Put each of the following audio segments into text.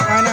হয় না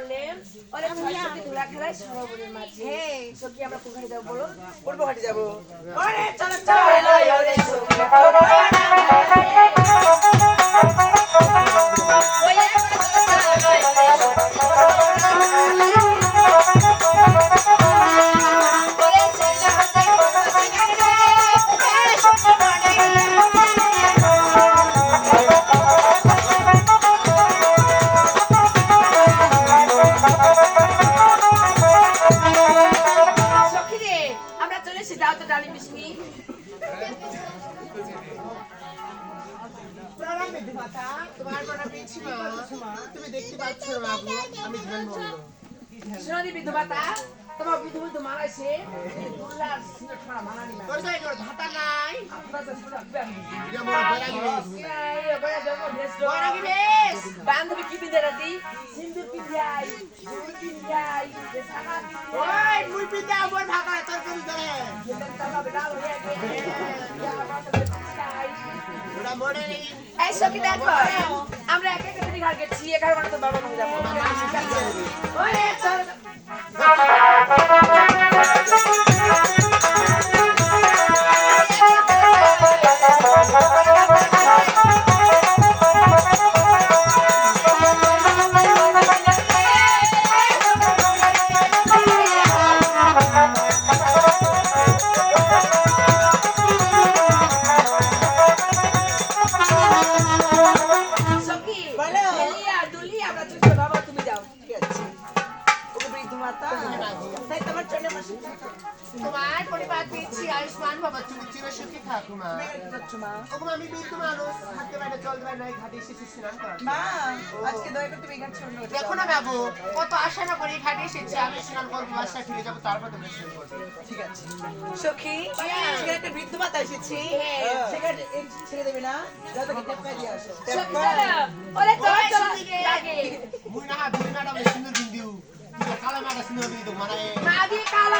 কি অনেক সখী ধুলা খেলায় সহবরের মাঝে। সখী আমরা কোথায় যাব বলো পূর্ব ঘাটে যাব। চলো চলো। তোমার প্রণাম পেয়েছি মা তুমি দেখতে পাচ্ছ না আমি ধ্যান সোনালি বিধবাতা তোমার ধাতা নাই বান্ধবী কি বিদে রাতি সিন্দুর পিদিয়াই সিন্দুর পিদিয়াই ওই মুই তোর এই সখী দেখো আমরা এক এক ঘর গেছি এগারো ঘণ্টা তো বাবা হয়ে যাব বলো। দুলিয়া দুলিয়া আমরা চলছে বাবা তুমি যাও। ঠিক আছে। বৃদ্ধ বিধুমাতা পরিবার পেয়েছি আয়ুষ্মান বাবা। তুমি চিরসুখী থাকো মা যাচ্ছ মা ওকে আমি বিন্দু মানুষ থাকতে পারে চলতে পারে নাই ঘাটে এসেছি স্নান করার মা আজকে দয়া করে তুমি এখানে ছোট দেখো না বাবু কত আশা না করে ঘাটে এসেছি আমি স্নান করব বাসায় ফিরে যাব তারপর তোমরা স্নান করবে। ঠিক আছে। সখী সেখানে একটা বৃদ্ধ মাতা এসেছি। সেখানে ছেড়ে দেবে না যা তোকে টেপকা দিয়ে আসো। ওরে চলো চলো লাগে। মুই না বিন্দু ম্যাডাম সুন্দর বিন্দু কালো ম্যাডাম সুন্দর বিন্দু মানে নাদি কালা জগতের ভালা